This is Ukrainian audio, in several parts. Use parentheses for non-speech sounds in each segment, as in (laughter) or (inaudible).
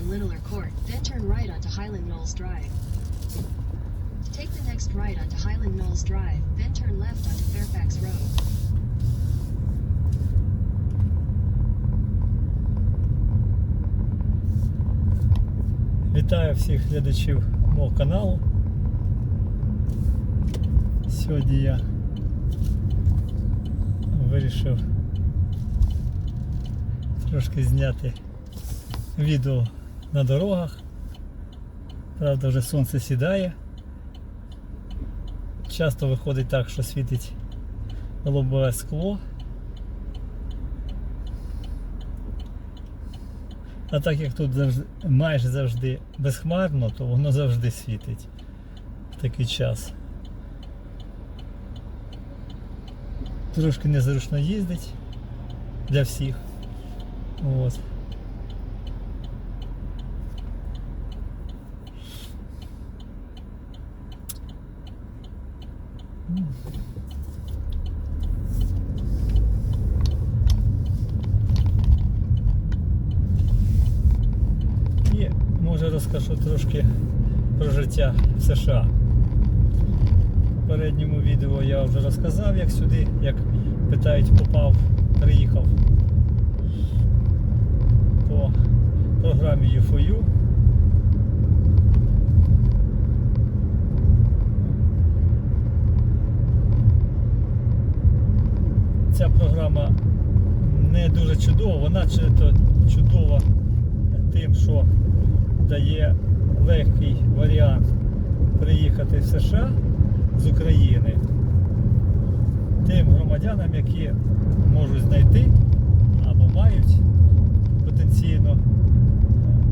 on Littler Court, then turn right onto Highland Knolls Drive. Take the next right onto Highland Knolls Drive, then turn left onto Fairfax Road. Вітаю всіх глядачів мого каналу. Сьогодні я вирішив трошки зняти відео на дорогах. Правда, вже сонце сідає. Часто виходить так, що світить лобове скло. А так як тут завжди, майже завжди безхмарно, то воно завжди світить в такий час. Трошки незручно їздить для всіх. От. І може розкажу трошки про життя в США. В попередньому відео я вже розказав, як сюди, як питають, попав, приїхав по програмі UFOU. Ця програма не дуже чудова, вона чудова тим, що дає легкий варіант приїхати в США з України тим громадянам, які можуть знайти або мають потенційно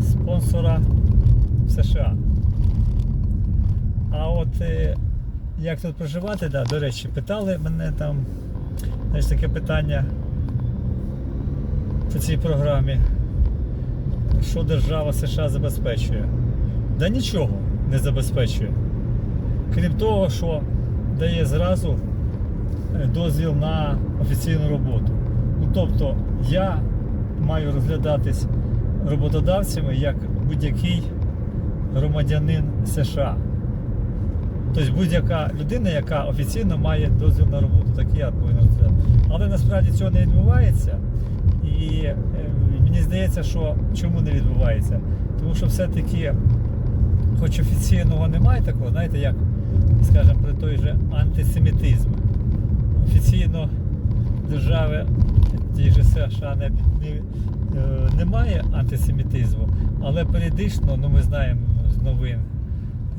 спонсора в США. А от е, як тут проживати, да, до речі, питали мене там знаєш, таке питання по цій програмі що держава США забезпечує? Да нічого не забезпечує. Крім того, що дає зразу е, дозвіл на офіційну роботу. Ну, тобто я маю розглядатись роботодавцями як будь-який громадянин США. Тобто будь-яка людина, яка офіційно має дозвіл на роботу, так і я повинен розглядати. Але насправді цього не відбувається. І е, мені здається, що чому не відбувається? Тому що все-таки, хоч офіційного немає такого, знаєте, як, скажімо, при той же антисемітизм. Офіційно держави ті ж США не, не, е, немає антисемітизму, але періодично, ну ми знаємо з новин,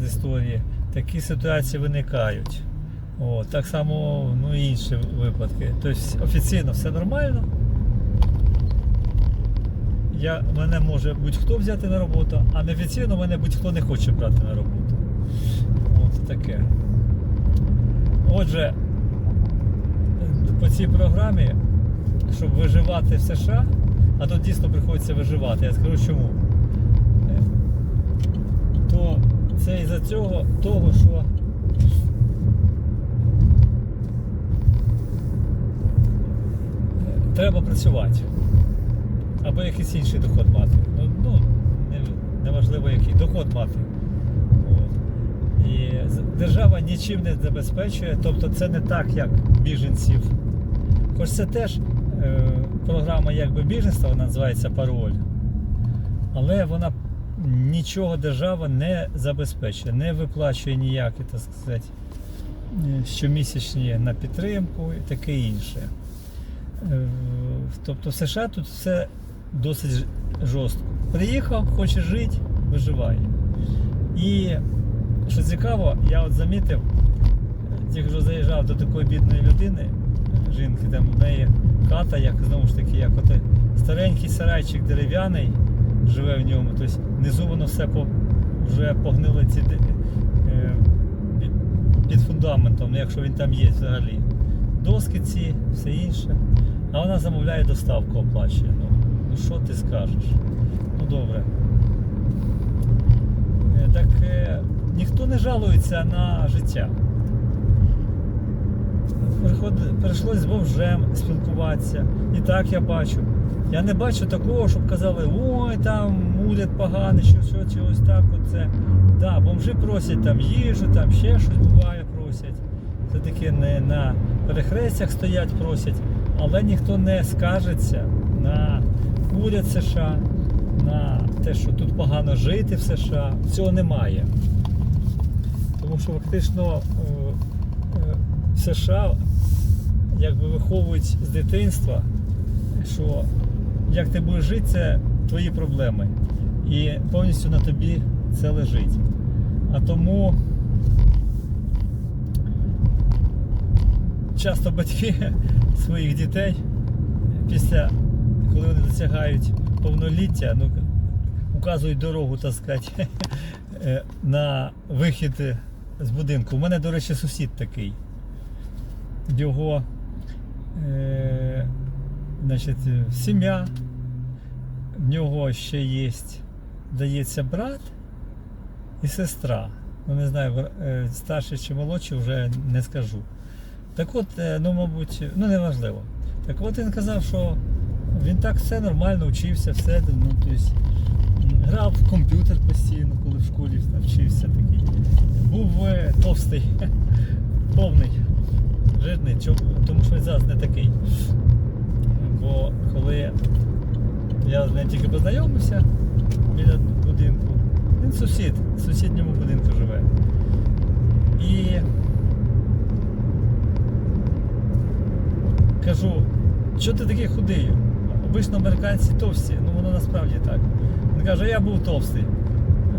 з історії, такі ситуації виникають. О, так само ну, і інші випадки. Тобто офіційно все нормально. Я, мене може будь-хто взяти на роботу, а неофіційно мене будь-хто не хоче брати на роботу. От таке. Отже, по цій програмі, щоб виживати в США, а тут дійсно приходиться виживати, я скажу чому. Е, То це із-за цього того, що треба працювати або якийсь інший доход мати. Ну, ну не, неважливо який доход мати. От. І держава нічим не забезпечує, тобто це не так, як біженців. Хоч це теж е, програма якби біженства, вона називається пароль. Але вона нічого держава не забезпечує, не виплачує ніякі, так сказати, е, щомісячні на підтримку і таке інше. Е, Тобто в США тут все досить жорстко. Приїхав, хочеш жити, виживай. І що цікаво, я от замітив, тільки що заїжджав до такої бідної людини, жінки, там в неї хата, як знову ж таки, як от старенький сарайчик дерев'яний живе в ньому. Тобто внизу воно все по, вже погнило ці е, під- фундаментом, ну, якщо він там є взагалі. Доски ці, все інше. А вона замовляє доставку, оплачує. Ну, ну що ти скажеш? Ну добре. Е, Так е, ніхто не жалується на життя. Приход... Прийшлось з бомжем спілкуватися. І так я бачу. Я не бачу такого, щоб казали, ой, там уряд поганий, що, що чи так. Оце. Да, бомжи просять там їжу, там ще щось буває, просять. Це таки не на перехрестях стоять, просять, але ніхто не скажеться на уряд США, на те, що тут погано жити в США. Цього немає. Тому що фактично е, е, в США якби виховують з дитинства, що як ти будеш жити, це твої проблеми. І повністю на тобі це лежить. А тому часто батьки (laughs) своїх дітей після, коли вони досягають повноліття, ну, указують дорогу, так сказати, (laughs) е, на вихід з будинку. У мене, до речі, сусід такий. Його е, значить, е, сім'я, в нього ще є, здається, брат і сестра. Ну, не знаю, е, старший чи молодший, вже не скажу. Так от, е, ну, мабуть, ну неважливо. Так от він казав, що він так все нормально вчився, все, ну, тобто, грав в комп'ютер постійно, коли в школі навчився такий. Був е, товстий, (laughs) повний, жирний, тому що він зараз не такий. Бо коли я з ним тільки познайомився біля будинку, він сусід, в сусідньому будинку живе. І кажу, що ти такий худий? Обично американці товсті, ну воно насправді так. Він каже, я був товстий,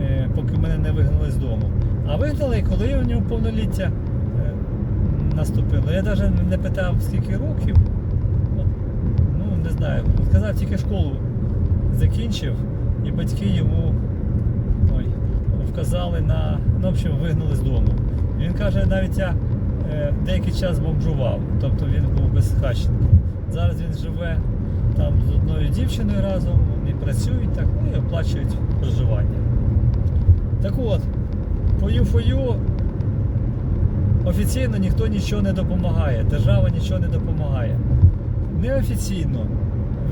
е, поки мене не вигнали з дому. А вигнали, коли у нього повноліття е, наступило. Я навіть не питав, скільки років. От, знаю. Сказав, тільки школу закінчив, і батьки йому ой, вказали на. Ну, в общем, вигнали з дому. Він каже, навіть я е, деякий час бомжував, тобто він був безхатченком. Зараз він живе там з одною дівчиною разом, вони працюють так, ну і оплачують проживання. Так от, по ЮФОЮ офіційно ніхто нічого не допомагає, держава нічого не допомагає. Неофіційно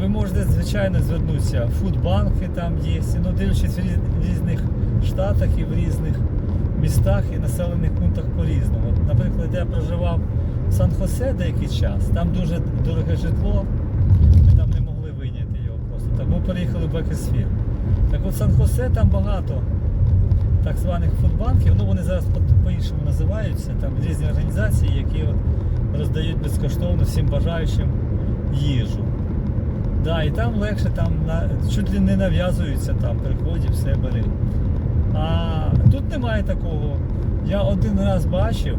ви можете, звичайно, звернутися фудбанки там є, ну дивлячись в різних штатах і в різних містах і населених пунктах по-різному. Наприклад, я проживав в Сан-Хосе деякий час, там дуже дороге житло, ми там не могли вийняти його просто. Тому переїхали в Бекесфір. Так от Сан-Хосе там багато так званих фудбанків, ну вони зараз по- по-іншому називаються, там різні організації, які от роздають безкоштовно всім бажаючим їжу. Да, і там легше, там чуть ли не нав'язуються, там приходять, все бери. А тут немає такого. Я один раз бачив,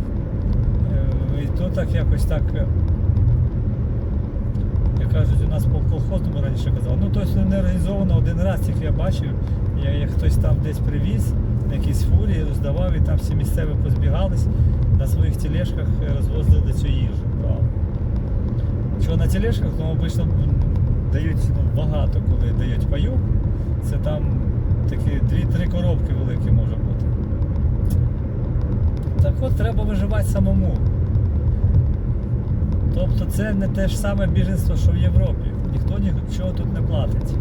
е, і то так якось так, е, як кажуть, у нас по колхозному раніше казали. Ну, тобто не організовано один раз, тільки я бачив, я, як хтось там десь привіз на якійсь фурі, роздавав, і там всі місцеві позбігались, на своїх тележках е, розвозили цю їжу. Що на тележках, ну, обично дають ну, багато, коли дають паюк. Це там такі 2-3 коробки великі може бути. Так от треба виживати самому. Тобто це не те ж саме біженство, що в Європі. Ніхто нічого тут не платить.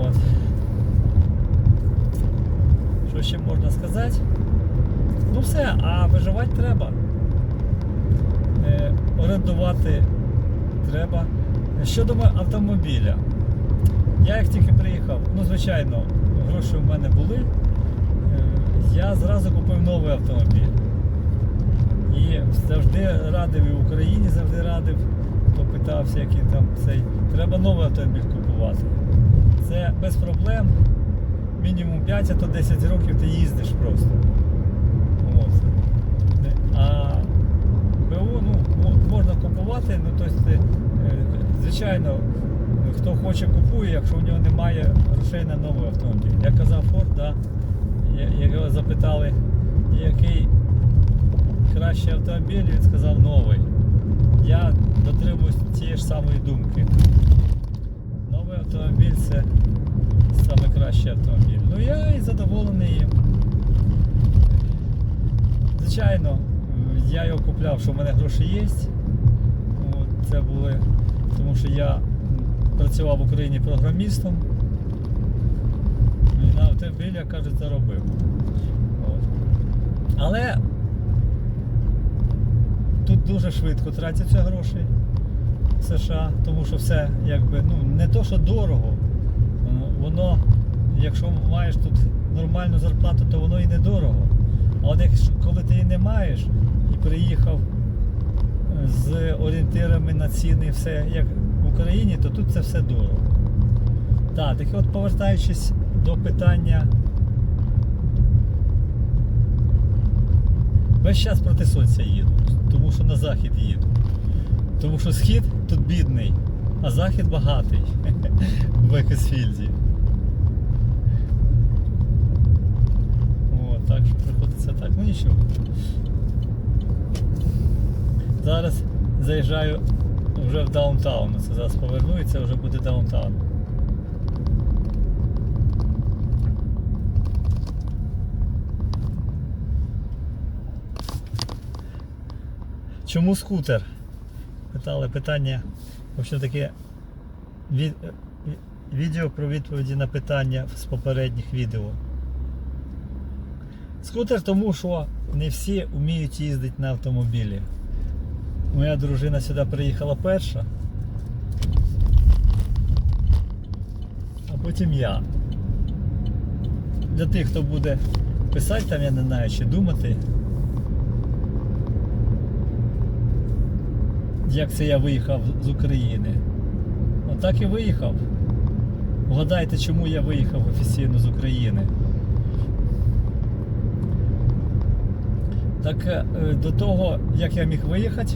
От. Що ще можна сказати? Ну все, а виживати треба. Е, орендувати треба. Щодо автомобіля. Я як тільки приїхав, ну звичайно, гроші в мене були. Е, Я зразу купив новий автомобіль. І завжди радив і в Україні завжди радив, хто питався, який там цей. Треба новий автомобіль купувати. Це без проблем. Мінімум 5, а то 10 років ти їздиш просто. От. А БУ ну, купувати, ну тобто, звичайно, хто хоче купує, якщо в нього немає грошей на новий автомобіль. Я казав Ford, да, його запитали, який кращий автомобіль, він сказав новий. Я дотримуюсь тієї ж самої думки. Новий автомобіль це саме кращий автомобіль. Ну я і задоволений їм. Звичайно, я його купляв, що в мене гроші є. Це були, тому що я працював в Україні програмістом. І на автомобілях, кажуть, заробив. От. Але тут дуже швидко тратяться гроші в США, тому що все якби ну, не то, що дорого, ну, воно, якщо маєш тут нормальну зарплату, то воно і не дорого. А от якщо коли ти її не маєш і приїхав з орієнтирами на ціни, все як в Україні, то тут це все дорого. Так, так от повертаючись до питання. Весь час проти сонця їду, тому що на захід їду. Тому що схід тут бідний, а захід багатий (laughs) в Екосфільді. О, так що приходиться так. Ну нічого. Зараз заїжджаю вже в даунтаун. Це зараз поверну і це вже буде даунтаун. Чому скутер? Питали питання. Взагалі таке від, відео про відповіді на питання з попередніх відео. Скутер тому, що не всі вміють їздити на автомобілі. Моя дружина сюди приїхала перша. А потім я. Для тих, хто буде писати там, я не знаю, чи думати. Як це я виїхав з України? Отак і виїхав. Вгадайте, чому я виїхав офіційно з України. Так е, до того, як я міг виїхати,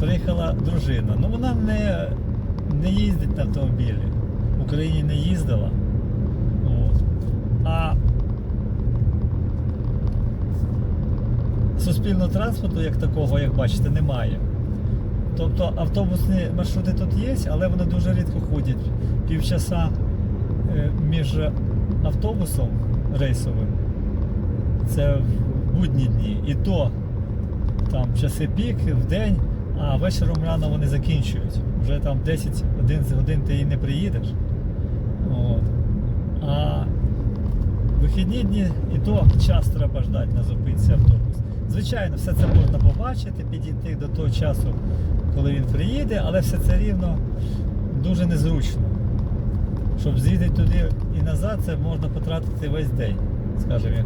приїхала дружина. Ну вона не, не їздить на автомобілі. В Україні не їздила. От. А суспільного транспорту, як такого, як бачите, немає. Тобто автобусні маршрути тут є, але вони дуже рідко ходять. Півчаса е, між автобусом рейсовим. Це в будні дні. І то там часи пік в день, а вечором рано вони закінчують. Вже там 10-11 годин ти і не приїдеш. От. А вихідні дні і то час треба ждати на зупинці автобус. Звичайно, все це можна побачити, підійти до того часу, коли він приїде, але все це рівно дуже незручно. Щоб з'їздити туди і назад, це можна потратити весь день, скажімо,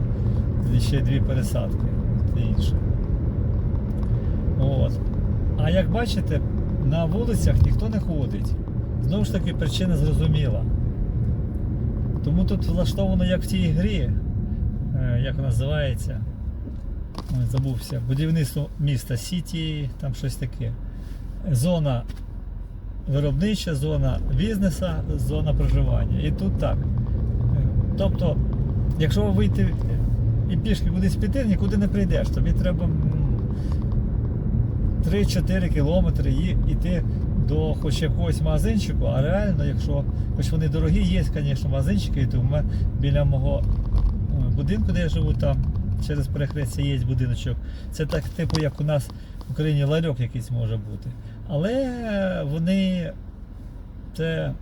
ще дві пересадки і інше. От. А як бачите, на вулицях ніхто не ходить. Знову ж таки, причина зрозуміла. Тому тут влаштовано як в тій грі, е, як називається, Ой, забувся, будівництво міста Сіті, там щось таке. Зона виробнича, зона бізнесу, зона проживання. І тут так. Тобто, якщо вийти і пішки кудись піти, нікуди не прийдеш. Тобі треба 3-4 кілометри йти до хоч якогось магазинчику, а реально, якщо хоч вони дорогі, є, звісно, магазинчики, то мене біля мого е, будинку, де я живу, там через перехрестя є будиночок. Це так, типу, як у нас в Україні ларьок якийсь може бути. Але вони це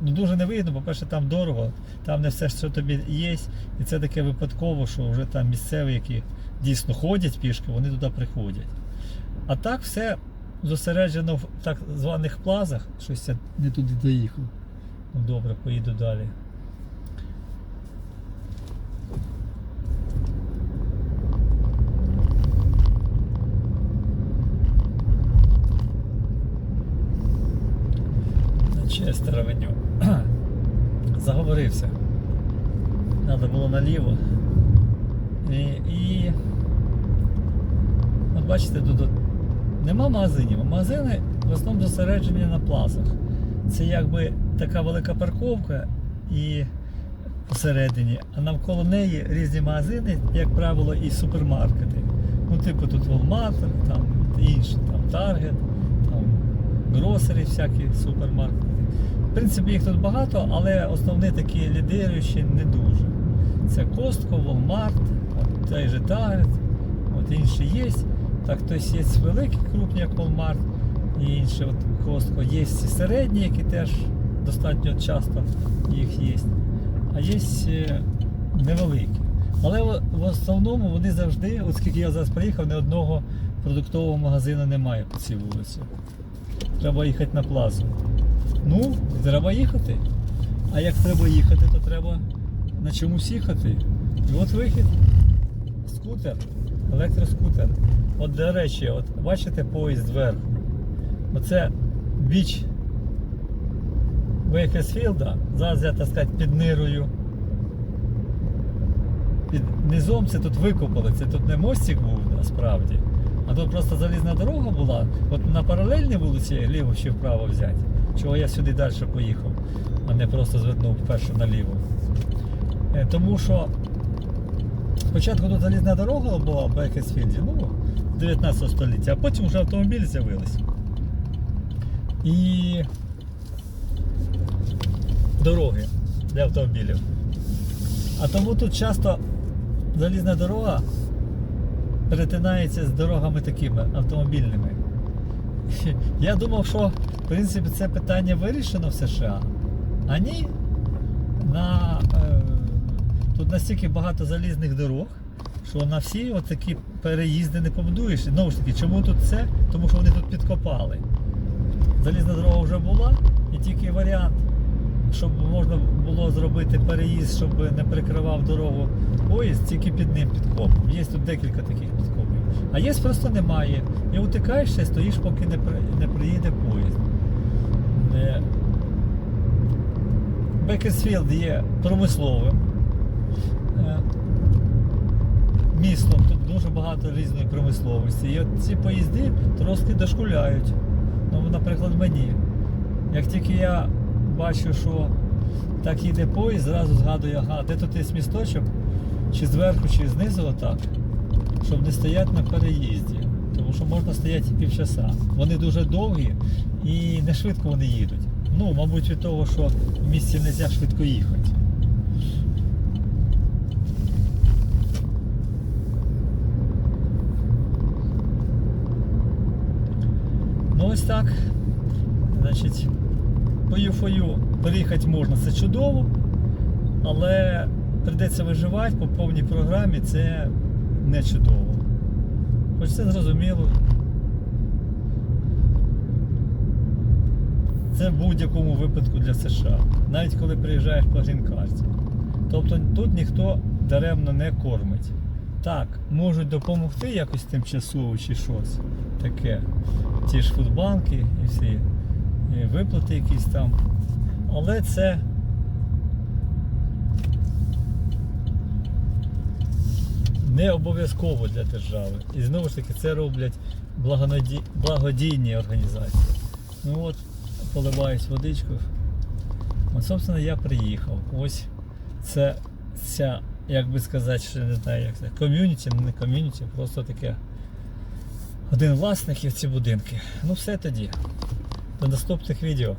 ну, дуже невигідно, по-перше, там дорого, там не все, що тобі є, і це таке випадково, що вже там місцеві, які дійсно ходять пішки, вони туди приходять. А так все зосереджено в так званих плазах. Щось я не туди доїхав. Ну добре, поїду далі. Честер авеню. (clears throat) Заговорився. Треба було наліво. І, і от бачите, тут нема магазинів. Магазини в основному зосереджені на плазах. Це якби така велика парковка і посередині, а навколо неї різні магазини, як правило, і супермаркети. Ну, типу тут Walmart, там інші, там Target, там гросери всякі супермаркети. В принципі, їх тут багато, але основні такі лідируючі не дуже. Це Costco, Walmart, той же Target, от інші є. Так, тобто є великі, крупні, як Walmart і інші от Costco. Є середні, які теж достатньо часто їх є. А є е, невеликі. Але в основному вони завжди, оскільки я зараз приїхав, ні одного продуктового магазину немає по цій вулиці. Треба їхати на плазу. Ну, треба їхати. А як треба їхати, то треба на чомусь їхати. І от вихід. Скутер, електроскутер. От до речі, от бачите поїзд зверху. Оце біч Вейкесфілда. Зараз я так сказати під нирою. Під низом це тут викопали. Це тут не мостик був насправді. А тут просто залізна дорога була. От на паралельній вулиці ліво чи вправо взяти. Чого я сюди далі поїхав, а не просто звернув першу наліво. Е, Тому що спочатку тут залізна дорога була в Бекесфілді, ну, 19 століття, а потім вже автомобілі з'явились. І дороги для автомобілів. А тому тут часто залізна дорога перетинається з дорогами такими автомобільними. (laughs) Я думав, що в принципі це питання вирішено в США. А ні. На, е, тут настільки багато залізних дорог, що на всі такі переїзди не побудуєш. Знову ж таки, чому тут це? Тому що вони тут підкопали. Залізна дорога вже була, і тільки варіант, щоб можна було зробити переїзд, щоб не перекривав дорогу поїзд, тільки під ним підкопом. Є тут декілька таких підкопів. А є просто немає. І утикаєш ще, стоїш, поки не, при- не приїде поїзд. Е, Бекерсфілд є промисловим містом, тут дуже багато різної промисловості. І от ці поїзди трошки дошкуляють. Ну, наприклад, мені. Як тільки я бачу, що так їде поїзд, зразу згадую, ага, де тут є місточок, чи зверху, чи знизу отак, щоб не стояти на переїзді. Тому що можна стояти і півчаса. Вони дуже довгі і не швидко вони їдуть. Ну, мабуть, від того, що в місті не можна швидко їхати. Ось так. Значить, по ЮФОЮ переїхати можна, це чудово, але прийдеться виживати по повній програмі, це не чудово. Хоч це зрозуміло. Це в будь-якому випадку для США, навіть коли приїжджаєш по грін-карті. Тобто тут ніхто даремно не кормить. Так, можуть допомогти якось тимчасово чи щось таке. Ті ж фудбанки і всі і виплати якісь там. Але це не обов'язково для держави. І знову ж таки це роблять благонаді- благодійні організації. Ну от, поливаюсь водичкою. От, собственно, я приїхав. Ось це ця, як би сказати, ще не знаю, як це, ком'юніті, не ком'юніті, просто таке. Один власник і ці будинки. Ну все тоді. До наступних відео.